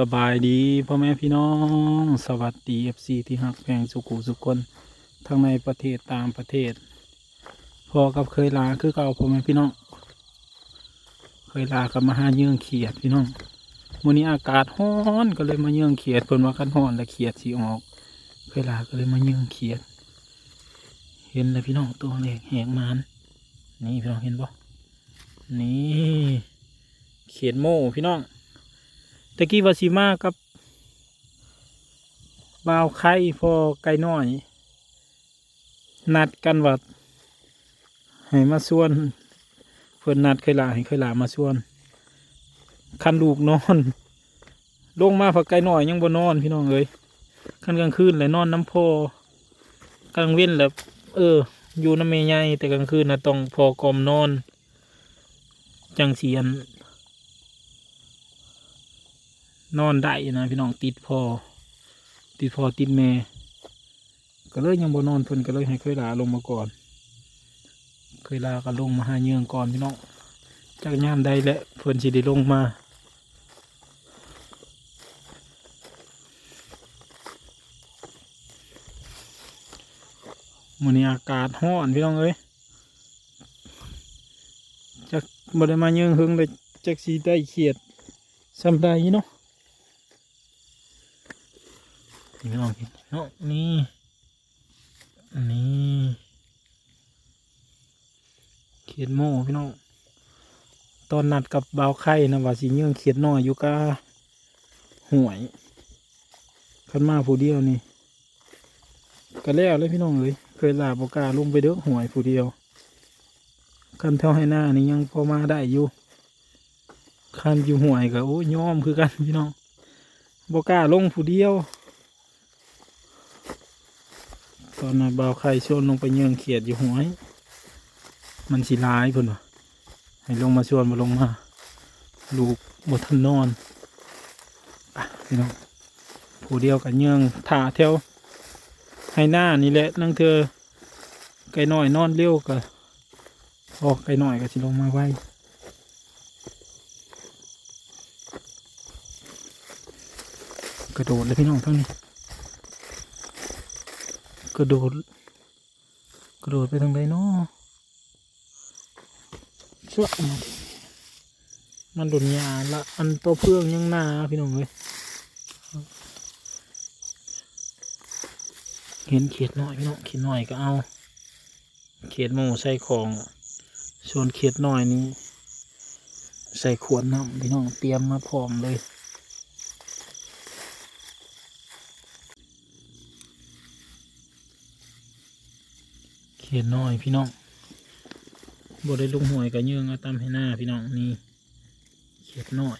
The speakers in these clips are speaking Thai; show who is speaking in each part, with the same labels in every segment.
Speaker 1: สบายดีพ่อแม่พี่น้อง สวัสดีเอฟซีที่หักแพงสุขุสุขคนทั้งในประเทศต่างประเทศ พอกับเคยลาคือเก่าพ่อแม่พี่น้อง เคยลากับมาหาเยื่องเขียดพี่น้องมื้อนี้อากาศร้อนก็เลยมาเยื่องเขียดเพิ่นว่ากันร้อนแล้วเขียดสิออก เคยลาก็เลยมาเยื่องเขียด เห็นเลยพี่น้องตัวเล็กแหงมันนี่พี่น้องเห็นปะนี่เขียดโม่พี่น้อง ตะกี้วาซิมากับบ่าวไข่พอไก่น้อย นัดกันว่าให้มาส่วน เพื่อนนัดเคยลาให้เคยลามาส่วน คันลูกนอน ลงมาฝักไก่น้อยยังบ่นอนพี่น้องเอ้ยคันกลางคืนเลยนอนน้ำพอกลางเว้นแล้วเออ อยู่น้ำเมยใหญ่แต่กลางคืนนะต้องพอกลอมนอน จังเสียน นอนได้นะพี่น้องติดพอ ติดพอติดแม่ก็เลยยังบ่นอนเพิ่นก็เลยให้เคยลาลงมาก่อน เคยลาก็ลงมาหาเยื่องก่อนพี่น้องจากยามใดและเพิ่นสิได้ลงมามื้อนี้อากาศร้อนพี่น้องเอ้ยจักบ่ได้มาเยื่องหึงเลยจักสิได้เขียดซำใดเนาะ นี่ พี่น้องเห็นเนาะนี่นี่เขียดโม่พี่น้องตอนนัดกับบ่าวไข่นะว่าสิเยื่องเขียดน้อยอยู่กะห่วยขันมาผู้เดียวนี่ก็แล้วเลยพี่น้องเลยเคยลาบกาลงไปเด้อห่วยผู้เดียวคันเท่าให้หน้านี่ยังพอมาได้อยู่คันอยู่ห่วยก็โอ้ยยอมคือกันพี่น้องบกาลงผู้เดียว ตอนนั้นบ่าวไข่ชวนลงไปเยื่องเขียดอยู่หัวให้มันสิร้ายเพิ่นวะให้ลงมาชวนมาลงมา ลูกบทันนอนไปพี่น้องผู้เดียวกับเยื่องถ่าแถวให้หน้านี่แหละนั่งเธอไก่น้อยนอนเร็วก็ออกไก่น้อยก็สิลงมาไว้กระโดดเลยพี่น้องทั้งนี้ ระโดด กระโดดไปทางใดเนาะชั่วมันโดนยาละอันตัวเพื่องยังหนาพี่น้องเลยเห็นเขียดหน้อยพี่น้องเขียดหน้อยก็เอา เขียดหมูใส่ของ ส่วนเขียดหน้อยนี้ใส่ขวดน้ำพี่น้องเตรียมมาพร้อมเลย ขียนน้อยพี่น้องบได้ลุงหวยกับยื่งเอาตามให้หน้าพี่น้องนี่เขียดน้อย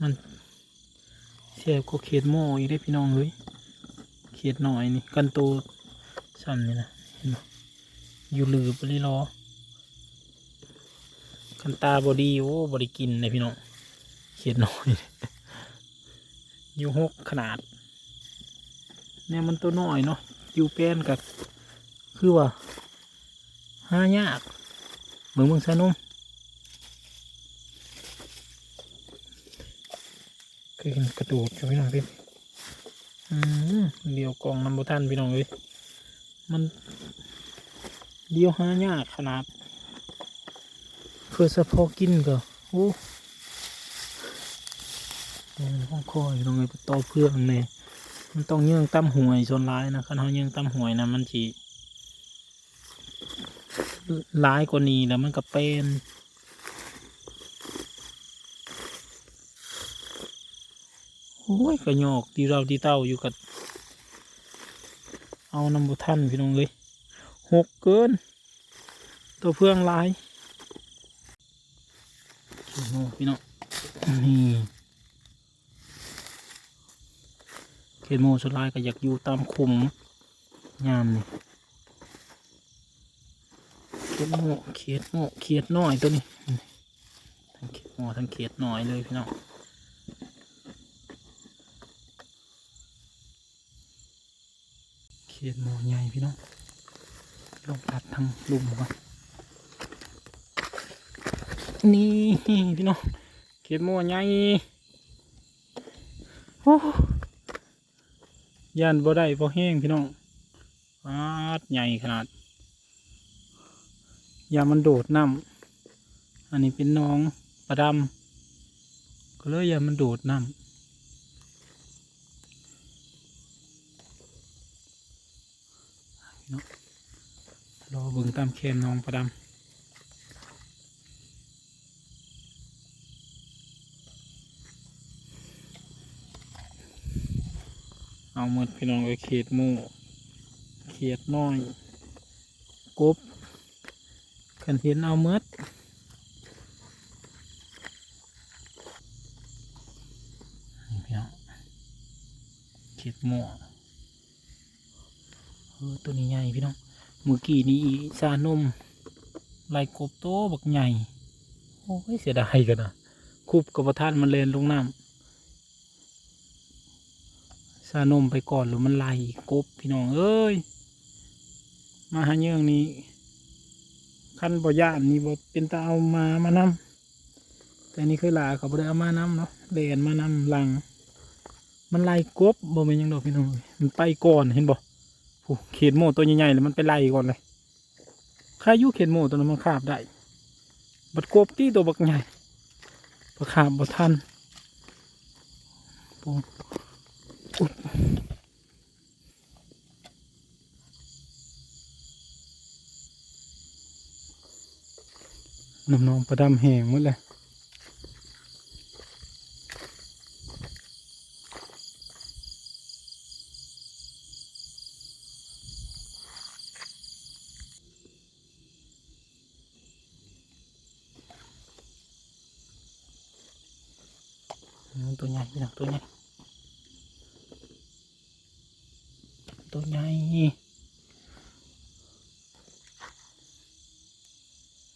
Speaker 1: มันเสียบก็เขียดโม่อีกได้พี่น้องเฮ้ยเขียดน้อยนี่กันโตสั่นนี่นะเห็นไหมอยู่หลืบไปเลยรอกันตาบอดีโอ้บไดีกินเลยพี่น้องเขียดน้อยอยู่หกขนาด เนี่ยมันตัวน้อยเนาะอยู่แป้นกับคือว่าหายากเหมือนเมืองสนุ่มคือกระโดดกับพี่น้องพี่อืมเดียวกองน้ำบุท่านพี่น้องเลยมันเดียวหายากขนาดเพื่อเฉพาะกินก็โอ้ยห้องคอยพี่น้องเลยต่อเพื่องเนี่ย มันต้องเยื่องตั้มหวยส่วนร้ายนะคันเขาเยื่องตั้มหวยนะมันจีร้ายกว่านี้แล้วมันก็เป็นโอ้ยกระยอกตีเราตีเต้าอยู่กับเอานำบุท่านพี่น้องเลยหกเกิน ตัวเพื่องลายโอ้พี่น้องนี่ เขตโมสุดท้ายก็อยากอยู่ตามคุมยามนี่เขียดโมเขียดโมเขียดน้อยตัวนี้ทั้งเขียดโมทั้งเขียดน้อยเลยพี่น้องเขียดโมใหญ่พี่น้องลงตัดทางลุ่มก่อนนี่พี่น้องเขียดโมใหญ่โอ้ ยันบ่ได้บ่แห้งพี่น้องอาดใหญ่ขนาดยามันโดดน้ำอันนี้เป็นน้องปลาดำก็เลยยามันโดดน้ำพี่น้องรอเบิ่งตามแคมน้องปลาดำ เอาหมดพี่น้องไอ้เขียดหมูเขียดน้อยกบขันเห็นเอาหมดนี่พี่น้องเขียดหมูเออตัวนี้ใหญ่พี่น้องเมื่อกี้นี้ซานมลายกบโตบักใหญ่ โอ้ยเสียดายกันนะคุบกับประทานมันเลนลงน้ำ สานมไปก่อนหรือมันไล่กบพี่น้องเอ้ย มาหาเยื่องนี้ขั้นบ่ย่านนี่บ่เป็นตาเอามามานำแต่นี่เคยลาเขาบ่ได้เอามานำเนาะเดนมานำหลัง มันไล่กบบ่เป็นยังดอกพี่น้องมันไปก่อนเห็นบ่ผู้เขียดโม่ตัวใหญ่ๆเลยมันไปไล่ก่อนเลยข้ายุเขียดโม่ตัวนั้นมันคาบได้ บัดกบที่ตัวบักใหญ่ประคาบบ่ทันปุ๊ บน้ำนองประดำแหงหมดเลยตัวใหญ่น้องตัวใหญ่ ตัวใหญ่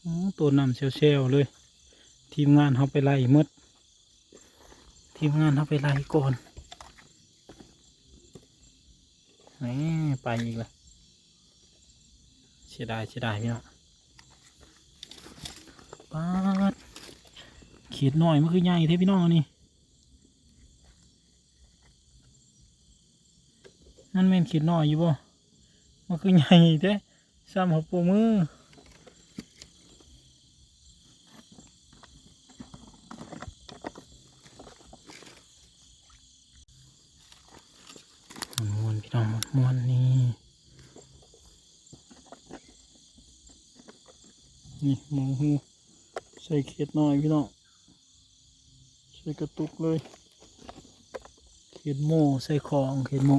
Speaker 1: โอ้ ตัวนำเซลๆเลย ทีมงานเขาไปไล่มดทีมงานเขาไปไล่ก่อนนี่ไปอีกเลยเสียดายเสียดายพี่น้องปาดเขียดหน่อยมันคือใหญ่เท่พี่น้องนนี่นั่นแม่นเขียดหน่อยอยู่บ่มันคือใหญ่เท่ซ้ำหัวโปมือ มวนพี่น้องมวนนี่นี่หมูหูใส่ เขียดหน่อยพี่น้องใส่กระตุกเลย เขียดโม่ใส่ของเขียดโม่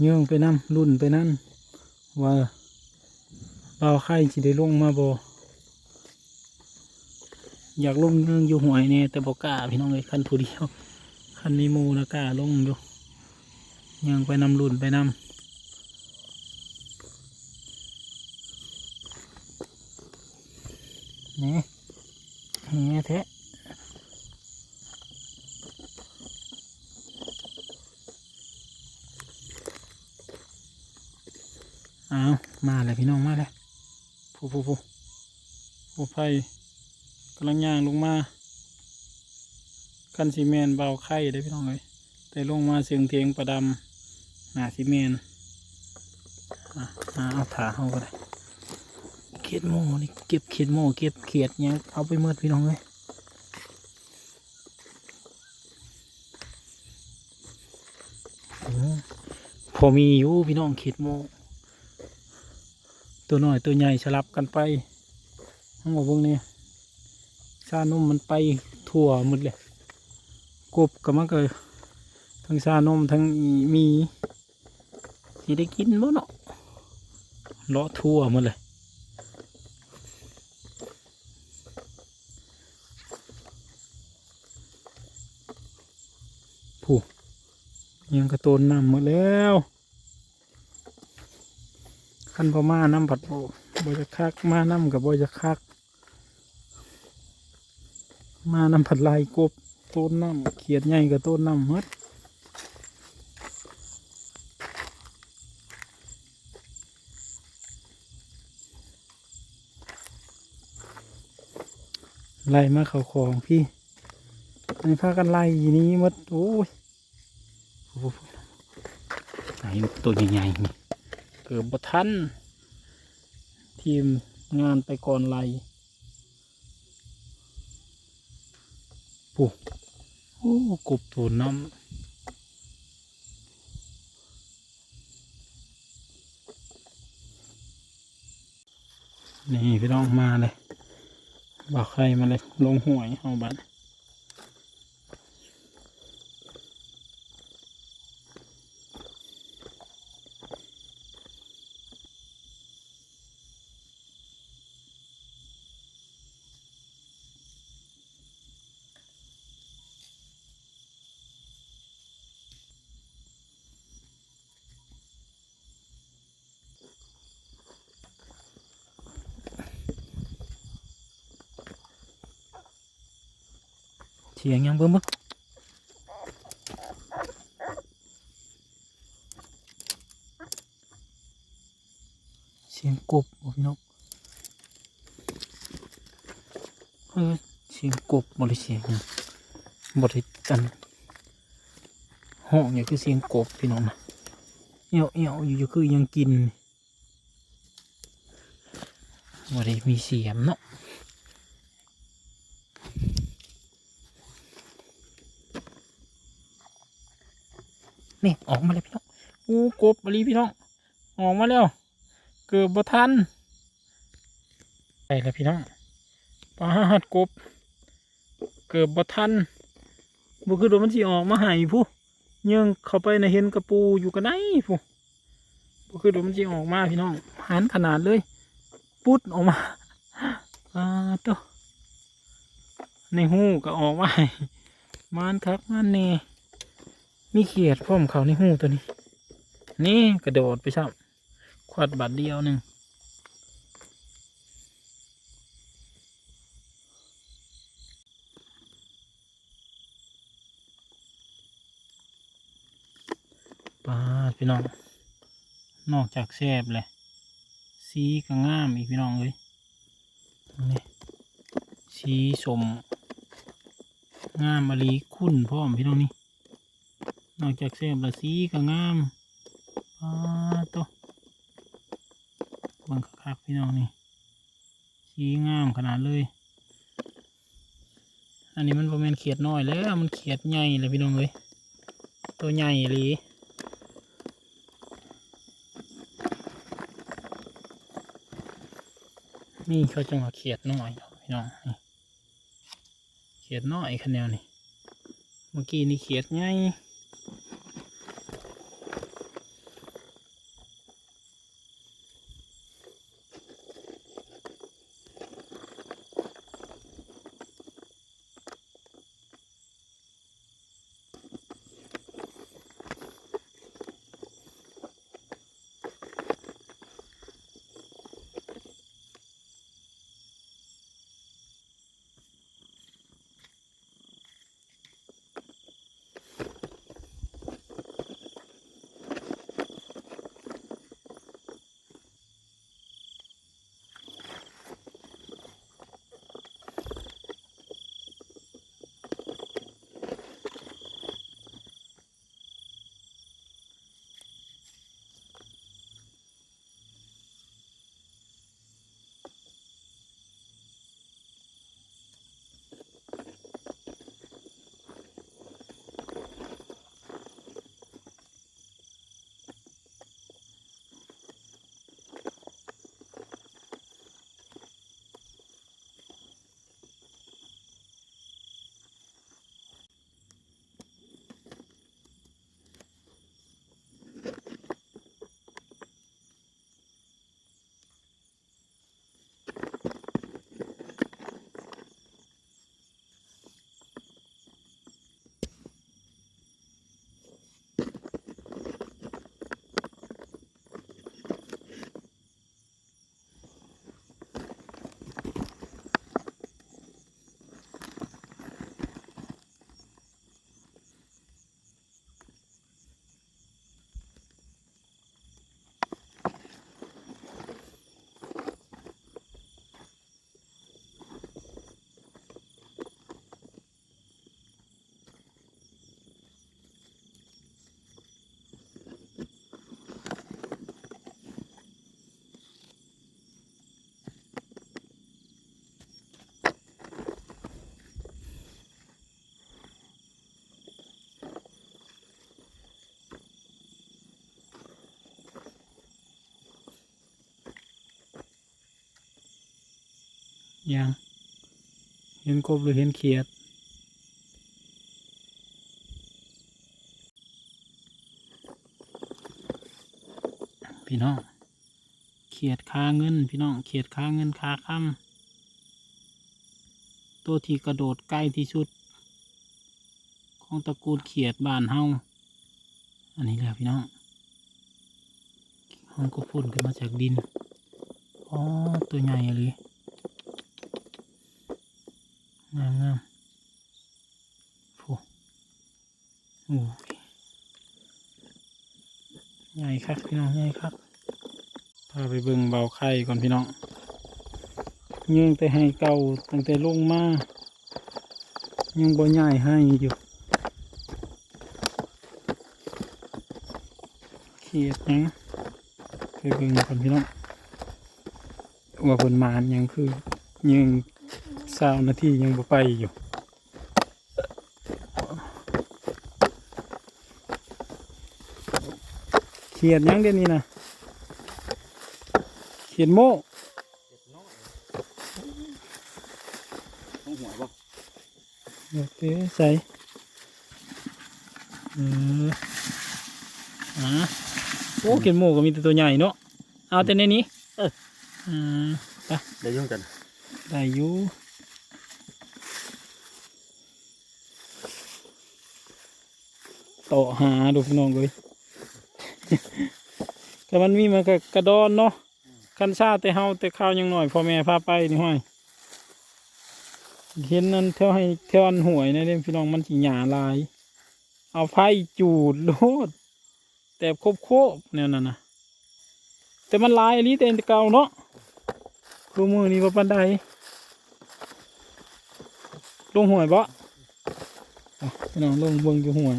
Speaker 1: เยื่องไปน้ำรุ่นไปนั่นว่า บาไข่สิได้ลงมาบ่อยากลงเรื่องอยู่หวยเนี่ยแต่บอกกล้าพี่น้องเลยคันผู้เดียวคันมีหมูนะกล้าลงอยู่ยังไปนำรุ่นไปนำนี่นี่แท้เอามาเลยพี่น้องมาเลย ผู้ผู้ผู้ผู้ไฟกำลังย่างลงมาคันซีเมนเบาไข่ได้พี่น้องเลยแต่ลงมาเสียงเทียงประดำหนาซีเมนอะมาเอาถาเอาก็ได้เขียดโม่นี่เก็บเขียดโม่เก็บเขียดเนี้ยเอาไปเมื่อพี่น้องเลยพอมีอยู่พี่น้องเขียดโม่ ตัวน้อยตัวใหญ่สลับกันไปทั้งหมดพวกนี้ชานุ่มมันไปทั่วหมดเลยกบก็มันก็ทั้งชานมทั้งมีที่ได้กินบ่เนาะเลาะทั่วหมดเลยผู้ยังกระโตนน้ำหมดแล้ว คันพม่าน้ำผัดโบบจะคักมานํกับบจะคัก มาน้ำผัดลายกบต้นน้ำเขียดใหญ่กับต้นน้ำหมดไล่มาเขาของพี่ในพากันไล่นี้มดโอ้ยไหนตัวใหญ่ๆนี่ กือบบทันทีมงานไปก่อนไล่ปุ๊โอ้กบตัวน้ำนี่พี่น้องมาเลยบอกใครมาเลยลงหวยเอาบัตร สียงยังเบิ่มเบิ่เสียงกบบ่พี่น้องเออเสียงกบบ่ได้เสียงหยังบ่ได้กันห้องเนี่ยคือเสียงกบพี่น้องนะเอี่ยวเอี่ยวอยู่ๆคือยังกินบ่ได้มีเสียงเนาะ นี่ออกมาเลยพี่น้องอู้กบมาลีพี่น้องออกมาแล้ว เกือบบทันไปแล้วพี่น้องปลาหัดกบ เกือบบทันบุคือโดนมันสิออกมาหายผู้ยังเข้าไปในเห็นกระปูอยู่กันไหนผู้บุคือโดนมันสิออกมาพี่น้องหันขนาดเลย ปุ๊ดออกมาอ่าตัวในหูก็ออกมามานคักมานเน่ มีเขียดพร้อมเขาในหูตัวนี้ นี่กระโดดไปชอบขวดบาทเดียวหนึ่งปลาดพี่น้อง นอกจากแซบเลยสีก็งามอีกพี่น้องเลยตรงนี้สีสมงามมะลีคุ้นพร้อมพี่น้องนี่ นอกจากแซ่บละสีก็งามปาโตบังคักพี่น้องนี่สีงามขนาดเลย อันนี้มันประมาณเขียดน้อยแล้วมันเขียดใหญ่เลยพี่น้องเลยตัวใหญ่เลยนี่เขาจะมาเขียดน้อยพี่น้องนี่เขียดน้อยคะแนนนี่เมื่อกี้นี่เขียดให ยัง เห็นกบหรือเห็นเขียด พี่น้อง เขียดคาเงิน พี่น้อง เขียดคาเงินคาคำตัวที่กระโดดใกล้ที่สุด ของตระกูลเขียดบ้านเฮา อันนี้แหละพี่น้องมันก็พ่นขึ้นมาจากดิน อ๋อ ตัวใหญ่เลยงามงามโอ้โห ใหญ่คักพี่น้องใหญ่คักพาไปเบิ่งเบาไข่ก่อนพี่น้องยังแต่ให้เก่าตั้งแต่ลงมายังบ่ใหญ่ให้อยู่เขียดหยังไปเบิ่งก่อนพี่น้องว่าผลมานยังคือยังสาวนาทียังบ่ไปอยู่ ขียดหยังเดี๋ยวนี้นะเขียดโม่
Speaker 2: ต้องหัวบ่
Speaker 1: เดี๋ยวเต้ใส่เอออะโอ้เขียดโม่ก็มีแต่ตัวใหญ่เนาะเอาแต่ในนี้เอออ่า
Speaker 2: เดี๋ยวยุ่งกัน
Speaker 1: ได้อยู่โตะหาดูพี่น้องเลย แต่มันมีมันก็กระดอนเนาะคันชาแต่เฮาแต่ข้าวยังหน่อยพ่อแม่พาไปนี่ห้อยเห็นนั่นเท่าให้เท่าอันหวยนะเด้พี่น้องมันสิหยาลาย เอาไฟจูดโลดแต่ครบโคบๆแนวนั้นนะแต่มันลายอันนี้แต่เก่าเนาะดูมือนี่ว่าปันไดลงหวยบ่อะพี่น้องลงเบิ่งอยู่หวย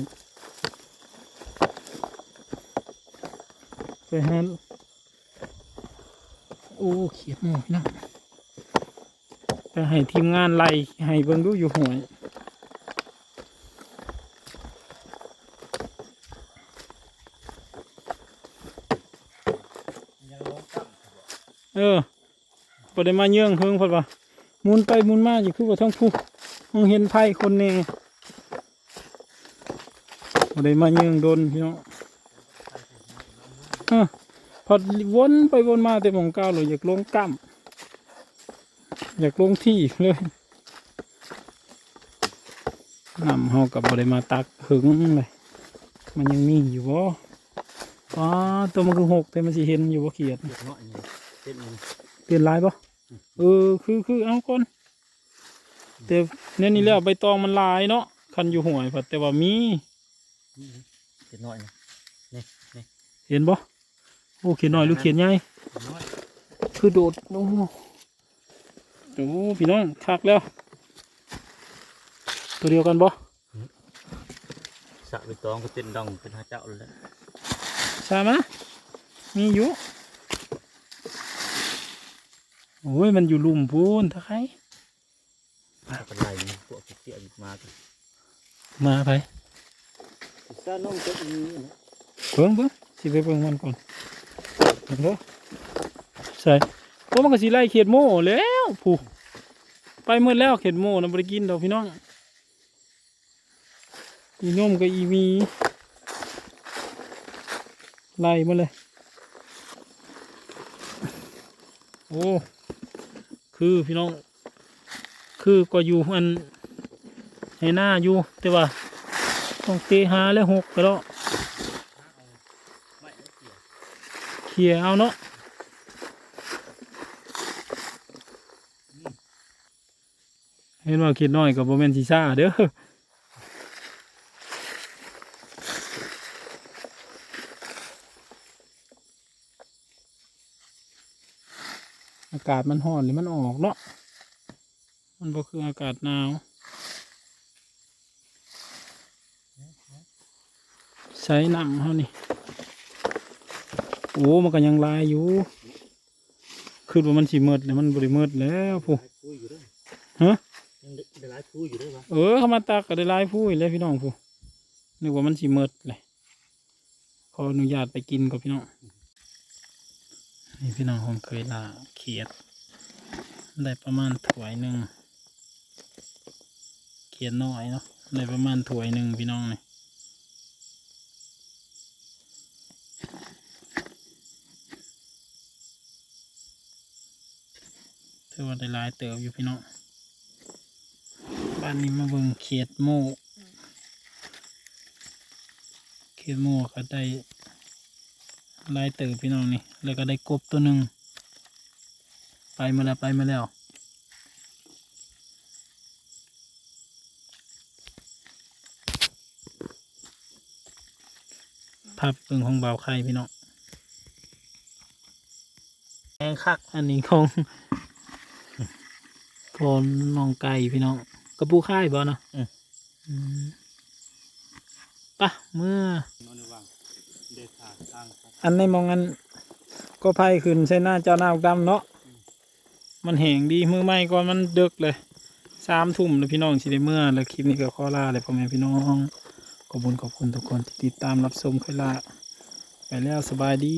Speaker 1: ไป หาโอ้เขียดหมูพี่น้องไปให้ทีมงานไล่ให้เบิ่งดูอยู่หวย
Speaker 2: ยังลงกับ
Speaker 1: เออพอได้มาเยื่องเพิ่งพอดว่ามุนไปมุนมาอยู่คือว่าทั้งผู้มองเห็นไพ่คนแน่พอได้มาเยื่องโดนพี่น้อง พอวนไปวนมาแต่หมองเก้าเลยอยากลงกั้มอยากลงที่เลยนำเฮากับบได้มาตักหึงเลยมันยังมีอยู่บ่อ๋อตัวมันคือหกแต่มันสิเห็นอยู่ว่าเขียด
Speaker 2: เด็กน้อยนี่เต้นนี่
Speaker 1: เปลี่ยนลายปะเออคือคือเอาก่อนแต่เนี่ยนี่แล้วใบตองมันลายเนาะคันอยู่ห่วยพัดแต่ว่ามี
Speaker 2: เด็กน้อยนี่
Speaker 1: เห็นปะ โอ้เขียนหน่อยหรือเขียนใหญ่
Speaker 2: เด็กน้อย
Speaker 1: คือโดดโอ้โหโอ้พี่น้องคักแล้ว ตัวเดียวกันปะ
Speaker 2: สะไปตองก็เต้นดองเป็นหาเจ้าเลยแหละ
Speaker 1: ใช่ไหมะมีอยู่โอ้ยมันอยู่ลุ่มพูนถ้าใคร
Speaker 2: ถ้าเป็นไรนี่พวกเกี่ยๆมากัน
Speaker 1: มาไป
Speaker 2: ซาน้องเต้นนี่นะ
Speaker 1: เบิ่งเบิ่งสิไปเบิ่งมันก่อน เด้อใส่โอ้มันก็สิไล่เขียดโม่แล้วผู้ไปหมดแล้วเขียดโม่นะบ่ได้กินดอกพี่น้องอีนมกับอีมีไล่มาเลย โอ้ คือพี่น้อง คือก็อยู่อันให้หน้าอยู่แต่ว่าต้องเตะหาแล้วหกก็แล้ว
Speaker 2: ได้เกี่ยว
Speaker 1: เขี่ยเอาเนาะเห็นว่าคิดน้อยกับโบแมนซีซ่าเด้ออากาศมันร้อนหรือมันออกเนาะ มันบ่คืออากาศหนาว ใช้น้ำเฮานี่ โอ้มันก็ยังลายอยู่คือว่ามันสีมืดเลยมันบริมืดแล้วผู้
Speaker 2: หลายคู่อยู่ด้วย
Speaker 1: ฮะ
Speaker 2: ยังได้หลายคู่อยู่ด้วยวะ
Speaker 1: เออเขามาตักก็ได้ลายผู้อีกแล้วพี่น้องผู้นึกว่ามันสีมืดเลยขออนุญาตไปกินกับพี่น้องนี่พี่น้องผมเคยลาเขียด ได้ประมาณถ้วยหนึ่งเขียนน้อยเนาะได้ประมาณถ้วยหนึ่งพี่น้องนี่ ถือว่าได้หลายเติบอยู่พี่น้องบ้านนี้มาเบิ่งเขียดโมกเขียดโมกก็ได้ลายเติบพี่น้องนี่ แล้วก็ได้กบตัวหนึ่งไปมาแล้วไปมาแล้วภาพเบิ่งของเบาวไข่พี่น้อง
Speaker 2: แห้งคัก
Speaker 1: อันนี้ของ ของน้องไก่พี่น้องกระปูค่ายบ่เนาะอืมปะเมื่อ
Speaker 2: นอนว่างเด็ดขาดทาง
Speaker 1: อันในมองอันก็ไพ่ขึ้นใช่หน้าเจ้าหน้าดำเนาะมันแหงดีมือไม่ก่อนมันดึกเลยสามทุ่มแล้วพี่น้องสิได้เมื่อ แล้วคลิปนี้ก็ขอลาเลยพ่อแม่พี่น้องขอบคุณขอบคุณทุกคนที่ติดตามรับชมเคยลาไปแล้วสบายดี